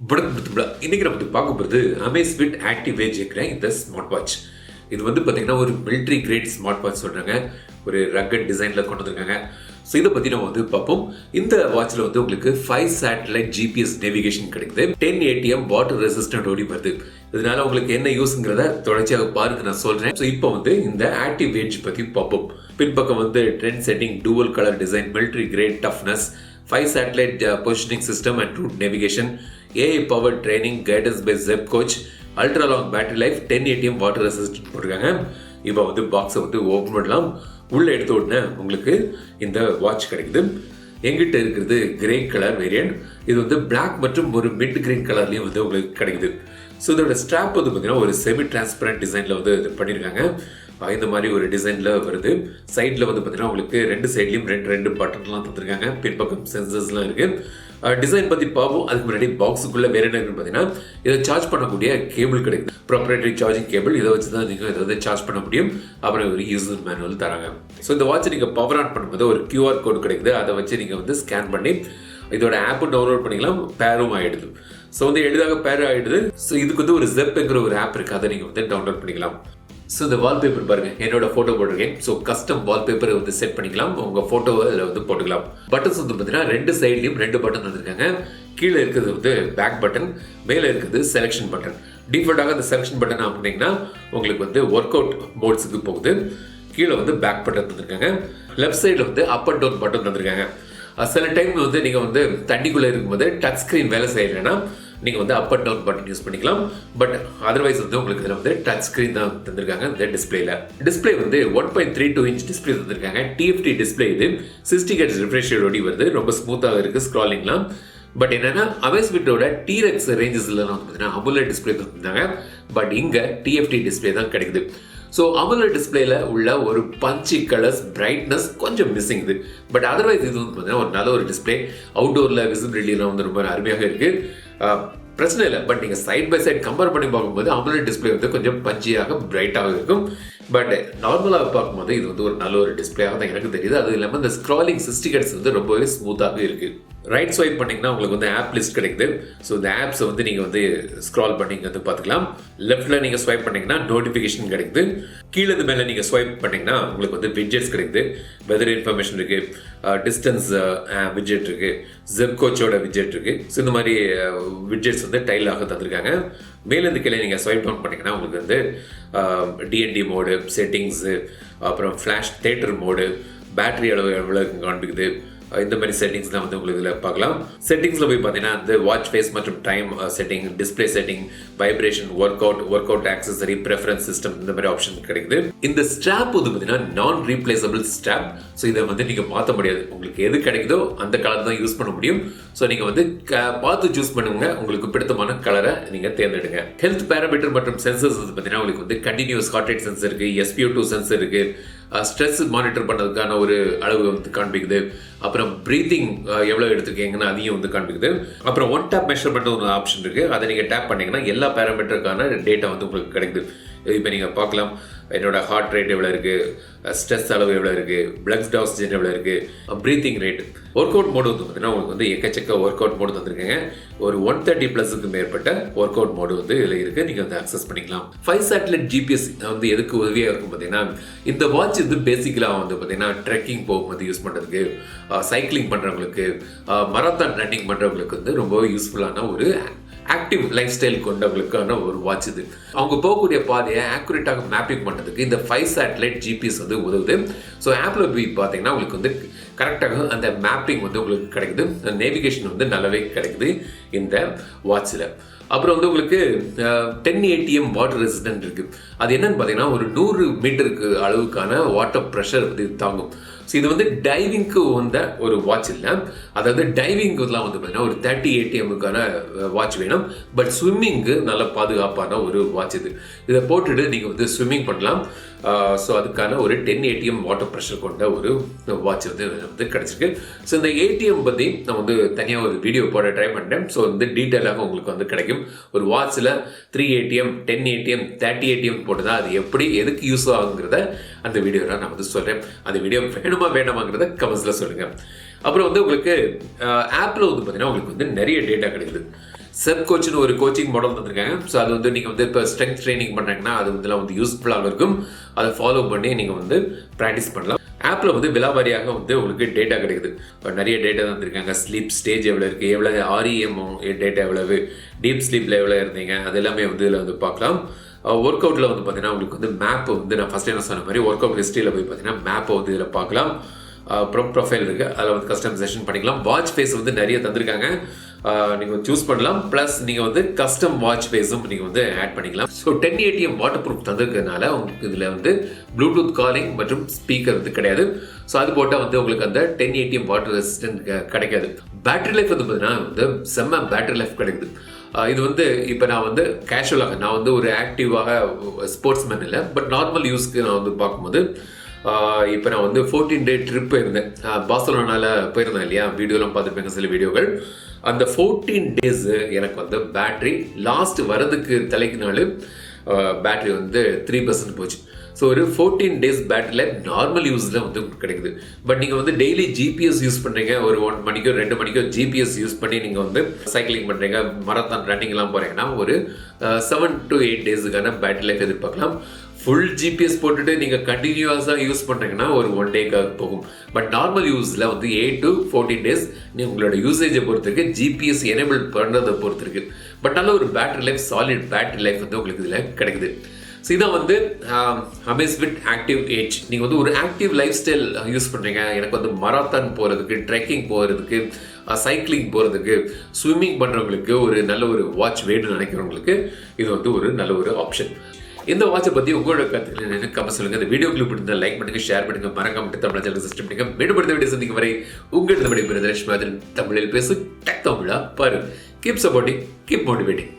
வணக்கம் இன்னைக்கு நம்ம பார்க்க போகிறது அமேஸ்பிட் ஆக்டிவ் ஏஜ் இருக்கிற இந்த ஸ்மார்ட் வாட்ச் இது வந்து பார்த்தீங்கன்னா ஒரு மிலிட்ரி கிரேட் ஸ்மார்ட் வாட்ச் சொல்கிறாங்க ஒரு ரக்கட் டிசைனில் கொண்டு வந்திருக்காங்க ஸோ இதை பற்றி நம்ம வந்து பார்ப்போம். இந்த வாட்சில் வந்து உங்களுக்கு ஃபைவ் சேட்டலைட் ஜிபிஎஸ் நேவிகேஷன் கிடைக்குது. டென் ஏடிஎம் வாட்டர் ரெசிஸ்டன்ட் ஓடி வருது. இதனால உங்களுக்கு என்ன யூஸ்ங்கிறத தொடர்ச்சியாக பாருங்க நான் சொல்கிறேன் ஸோ இப்போ வந்து இந்த ஆக்டிவ் ஏஜ் பற்றி பார்ப்போம். பின்பக்கம் வந்து trend setting dual colour design military grade toughness five satellite positioning system and route navigation AI power training guidance by Zepp coach ultra long battery life ten ATM water resistant போட்டிருக்காங்க. இப்போ வந்து பாக்ஸை வந்து open பண்ணலாம். உள்ளே எடுத்த உடனே உங்களுக்கு இந்த வாட்ச் கிடைக்குது. எங்கிட்ட இருக்கிறது கிரே கலர் வேரியன்ட் இது வந்து பிளாக் மற்றும் ஒரு மிட் கிரீன் கலர்லேயும் வந்து உங்களுக்கு கிடைக்குது. ஸோ இதோட ஸ்ட்ராப் வந்து பார்த்தீங்கன்னா ஒரு செமி டிரான்ஸ்பரண்ட் டிசைனில் வந்து இது பண்ணியிருக்காங்க இந்த மாதிரி ஒரு டிசைனில் வருது. சைடில் வந்து பார்த்தீங்கன்னா உங்களுக்கு ரெண்டு சைட்லையும் ரெண்டு ரெண்டு பட்டன்லாம் தந்துருக்காங்க. பின்பக்கம் சென்சர்ஸ்லாம் இருக்குது டிசைன் பற்றி பார்ப்போம். அதுக்கு முன்னாடி பாக்ஸுக்குள்ளே வேறு என்ன இருக்குன்னு பார்த்தீங்கன்னா இதை சார்ஜ் பண்ணக்கூடிய கேபிள் கிடைக்குது. ப்ராப்ரேட்டரி சார்ஜிங் கேபிள் இதை வச்சு தான் நீங்கள் இதை வந்து சார்ஜ் பண்ண முடியும். அப்புறம் ஒரு யூசர் மேனுவல் தராங்க. ஸோ இந்த வாட்சை நீங்கள் பவர் ஆன் பண்ணும்போது ஒரு கியூஆர் கோடு கிடைக்குது. அதை வச்சு நீங்கள் வந்து ஸ்கேன் பண்ணி இதோட ஆப்பும் டவுன்லோட் பண்ணிக்கலாம். பேரும் ஆகிடுது ஸோ வந்து எளிதாக பேர் ஆகிடுது ஸோ இதுக்கு வந்து ஒரு ஜெப்ங்கிற ஒரு ஆப் இருக்குது அதை நீங்கள் வந்து டவுன்லோட் பண்ணிக்கலாம். ஸோ இந்த வால்பேப்பர் பாருங்க. என்னோட ஃபோட்டோ போட்டிருக்கேன். ஸோ கஸ்டம் வால்பேப்பரை வந்து செட் பண்ணிக்கலாம். உங்கள் ஃபோட்டோவை அதில் வந்து போட்டுக்கலாம். பட்டன்ஸ் வந்து பார்த்தீங்கன்னா ரெண்டு சைட்லையும் ரெண்டு பட்டன் வந்திருக்காங்க. கீழே இருக்கிறது வந்து பேக் பட்டன் மேலே இருக்கிறது செலெக்ஷன் பட்டன் டிஃபால்ட்டாக அந்த செலெக்ஷன் பட்டன் அப்படிங்கன்னா உங்களுக்கு வந்து ஒர்க் அவுட் மோட்ஸுக்கு போகுது. கீழே வந்து பேக் பட்டன் தந்திருக்காங்க லெஃப்ட் சைடில் வந்து அப் அண்ட் டவுன் பட்டன் தந்திருக்காங்க சில டைம் வந்து நீங்கள் வந்து தண்ணிக்குள்ளே இருக்கும்போது டச் ஸ்க்ரீன் வேலை செய்யலைன்னா நீங்கள் வந்து up and down button use பண்ணிக்கலாம். பட் அதர்வைஸ் வந்து உங்களுக்கு இதில் வந்து டச் ஸ்க்ரீன் தான் தந்திருக்காங்க இந்த டிஸ்பிளேல டிஸ்பிளே வந்து one point three two inch display தந்திருக்காங்க. டிஎஃப்டி டிஸ்பிளே இது. சிக்ஸ்டி ஹெட்ஸ் ரிஃப்ரெஷ் ஓடி வருது. ரொம்ப ஸ்மூத்தாக இருக்குது ஸ்க்ராலிங்லாம் பட் என்னன்னா அமேஸ்பிட்டோட டீரெக்ஸ் ரேஞ்சஸ்லாம் வந்து பார்த்தீங்கன்னா அமுலர் டிஸ்பிளே தந்திருந்தாங்க. பட் இங்கே டிஎஃப்டி டிஸ்பிளே தான் கிடைக்குது. ஸோ அமுலர் டிஸ்பிளேல உள்ள ஒரு பஞ்சு கலர்ஸ் பிரைட்னஸ் கொஞ்சம் மிஸ்ஸிங் இது. பட் அதர்வைஸ் இது வந்து பார்த்தீங்கன்னா ஒரு நல்ல ஒரு டிஸ்பிளே அவுட்டோரில் விசிபிலிட்டிலாம் வந்து ரொம்ப அருமையாக இருக்குது பிரச்சனை இல்லை. பட் நீங்கள் சைட் பை சைட் கம்பேர் பண்ணி பார்க்கும்போது அமுலர் டிஸ்பிளே வந்து கொஞ்சம் பஞ்சியாக பிரைட்டாக இருக்கும். பட் நார்மலாக பார்க்கும்போது இது வந்து ஒரு நல்ல ஒரு டிஸ்பிளேயாக தான் எனக்கு தெரியுது. அது இல்லாமல் இந்த ஸ்க்ராலிங் சிஸ்டிகட்ஸ் வந்து ரொம்பவே ஸ்மூத்தாக இருக்குது ரைட் ஸ்வைப் பண்ணிங்கன்னா உங்களுக்கு வந்து ஆப் லிஸ்ட் கிடைக்குது. ஸோ இந்த ஆப்ஸை வந்து நீங்கள் வந்து ஸ்க்ரால் பண்ணிங்க வந்து பார்த்துக்கலாம். லெஃப்ட்டில் நீங்கள் ஸ்வைப் பண்ணிங்கன்னா நோட்டிஃபிகேஷன் கிடைக்குது. கீழே இது மேலே நீங்கள் ஸ்வைப் பண்ணிங்கன்னா உங்களுக்கு வந்து விட்ஜெட்ஸ் கிடைக்குது. வெதர் இன்ஃபர்மேஷன் இருக்குது டிஸ்டன்ஸ் விட்ஜெட் இருக்குது ஜெப் கோச்சோட விட்ஜெட் இருக்குது ஸோ இந்த மாதிரி விட்ஜெட்ஸ் வந்து டைலாக தந்திருக்காங்க. மேலேருந்து கீழே நீங்கள் ஸ்வைப் டவுன் பண்ணிங்கன்னா உங்களுக்கு வந்து டிஎன்டி மோடு செட்டிங்ஸு அப்புறம் ஃப்ளாஷ் தேட்டர் மோடு பேட்டரி அளவு எவ்வளோ காண்பிக்குது. இந்த மாதிரி செட்டிங்ஸ்லாம் வந்து உங்களுக்கு இதில் பார்க்கலாம். செட்டிங்ஸில் போய் பார்த்தீங்கன்னா இந்த வாட்ச் ஃபேஸ் மற்றும் time setting display setting vibration workout workout accessory preference system இந்த மாதிரி ஆப்ஷன் கிடைக்குது. இந்த ஸ்ட்ராப் வந்து பார்த்தீங்கன்னா நான் ரீப்ளேசபிள் ஸ்ட்ராப் ஸோ இதை வந்து நீங்கள் மாற்ற முடியாது. உங்களுக்கு எது கிடைக்குதோ அந்த கலர் தான் யூஸ் பண்ண முடியும். ஸோ நீங்கள் வந்து க- பார்த்து சூஸ் பண்ணுங்க. உங்களுக்கு பிடித்தமான கலரை நீங்கள் தேர்ந்தெடுங்க. ஹெல்த் பேராமீட்டர் மற்றும் சென்சர்ஸ் வந்து பார்த்தீங்கன்னா உங்களுக்கு வந்து கண்டினியூஸ் ஹார்ட் ரேட் சென்சர் இருக்குது எஸ்பிஓ டூ சென்சர் இருக்குது ஸ்ட்ரெஸ் மானிட்டர் பண்ணுறதுக்கான ஒரு அளவு வந்து காண்பிக்குது. அப்புறம் ப்ரீத்திங் எவ்வளோ எடுத்துருக்கீங்கன்னு அதையும் வந்து காண்பிக்குது. அப்புறம் ஒன் டேப் மெஷர்மெண்ட் ஒரு ஆப்ஷன் இருக்குது அதை நீங்கள் டேப் பண்ணிங்கன்னா எல்லா பேராமீட்டருக்கான டேட்டா வந்து உங்களுக்கு கிடைக்குது. இப்போ நீங்கள் பார்க்கலாம். என்னோட ஹார்ட் ரேட் எவ்வளோ இருக்குது ஸ்ட்ரெஸ் அளவு எவ்வளோ இருக்குது பிளட் ஆக்சிஜன் எவ்வளோ இருக்குது breathing rate workout mode வந்து பார்த்தீங்கன்னா உங்களுக்கு வந்து எக்கச்சக்க ஒர்க் அவுட் மோடு தந்திருக்கீங்க. ஒரு ஒன் தேர்ட்டி ப்ளஸுக்கு மேற்பட்ட ஒர்க் அவுட் மோடு வந்து இதில் இருக்குது நீங்கள் வந்து அக்சஸ் பண்ணிக்கலாம். ஃபைவ் சேட்டலைட் ஜிபிஎஸ் வந்து எதுக்கு உதவியாக இருக்கும் பார்த்தீங்கன்னா இந்த வாட்ச் வந்து பேசிக்கலாக வந்து பார்த்தீங்கன்னா ட்ரெக்கிங் போகும்போது யூஸ் பண்ணுறதுக்கு சைக்கிளிங் பண்ணுறவங்களுக்கு மராத்தான் ரன்னிங் பண்ணுறவங்களுக்கு வந்து ரொம்ப யூஸ்ஃபுல்லான ஒரு ஆக்டிவ் லைஃப் ஸ்டைல் கொண்டவங்களுக்கான ஒரு வாட்ச் இது. அவங்க போகக்கூடிய பாதையை ஆக்குரேட்டாக மேப்பிங் பண்ணுறதுக்கு இந்த ஃபைவ் சேட்டலைட் ஜிபிஎஸ் வந்து உதவுது. ஸோ ஆப்பில் போய் பார்த்தீங்கன்னா உங்களுக்கு வந்து கரெக்டாக அந்த மேப்பிங் வந்து உங்களுக்கு கிடைக்குது. நேவிகேஷன் வந்து நல்லாவே கிடைக்குது இந்த வாட்சில் அப்புறம் வந்து உங்களுக்கு டென் ஏடிஎம் வாட்டர் ரெசிஸ்டன்ட் இருக்குது அது என்னன்னு பார்த்தீங்கன்னா ஒரு நூறு மீட்டருக்கு அளவுக்கான வாட்டர் ப்ரெஷர் வந்து இது தாங்கும். ஸோ இது வந்து டைவிங்க்கு வந்த ஒரு வாட்ச் இல்லை. அதாவது டைவிங்க்குலாம் வந்து பார்த்தீங்கன்னா ஒரு தேர்ட்டி ஏடிஎம்முக்கான வாட்ச் வேணும். பட் ஸ்விம்மிங்க்கு நல்ல பாதுகாப்பான ஒரு வாட்ச் இது. இதை போட்டுட்டு நீங்கள் வந்து ஸ்விம்மிங் பண்ணலாம். ஸோ அதுக்கான ஒரு டென் ஏடிஎம் வாட்டர் ப்ரெஷர் கொண்ட ஒரு வாட்ச் வந்து வந்து கிடச்சிருக்கு. ஸோ இந்த ஏடிஎம் பற்றி நான் வந்து தனியாக ஒரு வீடியோ போட ட்ரை பண்ணிட்டேன் ஸோ வந்து டீட்டெயிலாக உங்களுக்கு வந்து கிடைக்கும். ஒரு வாட்சில் three ATM ten ATM thirty ATM போட்டுதான் அது எப்படி எதுக்கு யூஸ் ஆகுங்கிறத அந்த வீடியோவில் நான் வந்து சொல்கிறேன் அந்த வீடியோ வேணுமா வேண்டாமாங்கிறத கமெண்ட்ஸில் சொல்லுங்கள் அப்புறம் வந்து உங்களுக்கு ஆப்பில் வந்து பார்த்தீங்கன்னா உங்களுக்கு வந்து நிறைய டேட்டா கிடைக்குது. செப் கோச்னு ஒரு கோச்சிங் மாடல் தந்திருக்காங்க. ஸோ அது வந்து நீங்கள் வந்து இப்போ ஸ்ட்ரென்த் ட்ரைனிங் பண்ணுறீங்கன்னா அது வந்து வந்து யூஸ்ஃபுல்லாக இருக்கும். அதை ஃபாலோ பண்ணி நீங்கள் வந்து ப்ராக்டிஸ் பண்ணலாம். ஆப்பில் வந்து விலாவாரியாக வந்து உங்களுக்கு டேட்டா கிடைக்குது. இப்போ நிறைய டேட்டா தந்திருக்காங்க. ஸ்லீப் ஸ்டேஜ் எவ்வளோ இருக்குது எவ்வளோ E ஆர்இஎம் டேட்டா எவ்வளவு? டீப் ஸ்லீப்பில் எவ்வளோ இருந்தீங்க? அது எல்லாமே வந்து இதில் வந்து பார்க்கலாம். ஒர்க் அவுட்டில் வந்து பார்த்தீங்கன்னா உங்களுக்கு வந்து மேப் வந்து நான் ஃபஸ்ட் என்ன சொன்ன மாதிரி ஒர்க் அவுட் ஹிஸ்ட்ரியில் போய் பார்த்தீங்கன்னா மேப்பை வந்து இதில் பார்க்கலாம். அப்புறம் ப்ரொஃபைல் இருக்குது அதில் வந்து கஸ்டமைசேஷன் பண்ணிக்கலாம். வாட்ச் ஃபேஸ் வந்து நிறைய தந்திருக்காங்க. நீங்கள் சூஸ் பண்ணலாம். ப்ளஸ் நீங்கள் வந்து கஸ்டம் வாட்ச் பேஸும் நீங்கள் வந்து ஆட் பண்ணிக்கலாம். So ten ATM water proof தந்திருக்கிறதுனால உங்களுக்கு இதில் வந்து ப்ளூடூத் காலிங் மற்றும் ஸ்பீக்கர் வந்து கிடையாது. ஸோ அது போட்டால் வந்து உங்களுக்கு அந்த டென் ஏடிஎம் வாட்டர் ரெசிஸ்டன்ட் கிடைக்காது. பேட்டரி லைஃப் வந்து பார்த்தீங்கன்னா வந்து செம்ம பேட்டரி லைஃப் கிடைக்குது. இது வந்து இப்போ நான் வந்து கேஷுவலாக நான் வந்து ஒரு ஆக்டிவாக ஸ்போர்ட்ஸ் மேன் இல்லை. பட் நார்மல் யூஸ்க்கு நான் வந்து பார்க்கும்போது இப்போ நான் வந்து ஃபோர்டீன் டே ட்ரிப் போயிருந்தேன். பாசலோனால போயிருந்தேன் இல்லையா? வீடியோலாம் பார்த்துருப்பேங்க சில வீடியோகள். அந்த ஃபோர்டீன் டேஸ் எனக்கு வந்து பேட்ரி லாஸ்ட் வரதுக்கு தலைக்கு நாள் பேட்ரி வந்து த்ரீ பர்சன்ட் போச்சு. ஸோ ஒரு ஃபோர்டீன் டேஸ் பேட்டரியில் நார்மல் யூஸில் வந்து கிடைக்குது. பட் நீங்கள் வந்து டெய்லி ஜிபிஎஸ் யூஸ் பண்ணுறீங்க ஒரு ஒன் மணிக்கோ ரெண்டு மணிக்கோ ஜிபிஎஸ் யூஸ் பண்ணி நீங்கள் வந்து சைக்கிளிங் பண்ணுறீங்க மரத்தான் ரன்னிங்லாம் போகிறீங்கன்னா ஒரு செவன் டு எயிட் டேஸுக்கான பேட்டரி லைஃப் எதிர்பார்க்கலாம். ஃபுல் ஜிபிஎஸ் போட்டுட்டு நீங்கள் கண்டினியூஸாக யூஸ் பண்ணுறீங்கன்னா ஒரு ஒன் டேக்காக போகும். பட் நார்மல் யூஸில் வந்து எயிட் டு ஃபோர்டீன் டேஸ் நீ உங்களோட யூசேஜை பொறுத்திருக்கு ஜிபிஎஸ் எனேபிள் பண்ணுறதை பொறுத்திருக்கு. பட் நல்ல ஒரு battery life solid battery life வந்து உங்களுக்கு இதில் கிடைக்குது. ஸோ இதான் வந்து அமேஸ்விட் ஆக்டிவ் ஏஜ் நீங்கள் வந்து ஒரு ஆக்டிவ் லைஃப் ஸ்டைல் யூஸ் பண்ணுறீங்க எனக்கு வந்து மராத்தான் போகிறதுக்கு ட்ரெக்கிங் போகிறதுக்கு சைக்கிளிங் போகிறதுக்கு ஸ்விம்மிங் பண்ணுறவங்களுக்கு ஒரு நல்ல ஒரு வாட்ச் வேணும்னு நினைக்கிறவங்களுக்கு இது வந்து ஒரு நல்ல ஒரு ஆப்ஷன் இந்த வாட்சை பற்றி உங்களோட கருத்துக்கள் எனக்கு கமெண்ட் சொல்லுங்கள் இந்த வீடியோ கிளிப் பிடித்த லைக் பண்ணுங்கள் ஷேர் பண்ணுங்கள் மறக்காம தமிழ் சேனல் சிஸ்டம் பண்ணுங்க. மேம்படுத்த வீடியோ சந்திக்கும் வரை உங்கள் தமிழ் பிரதேஷ் மாதிரி தமிழில் பேசு டெக் தமிழா பாரு. Keep supporting keep motivating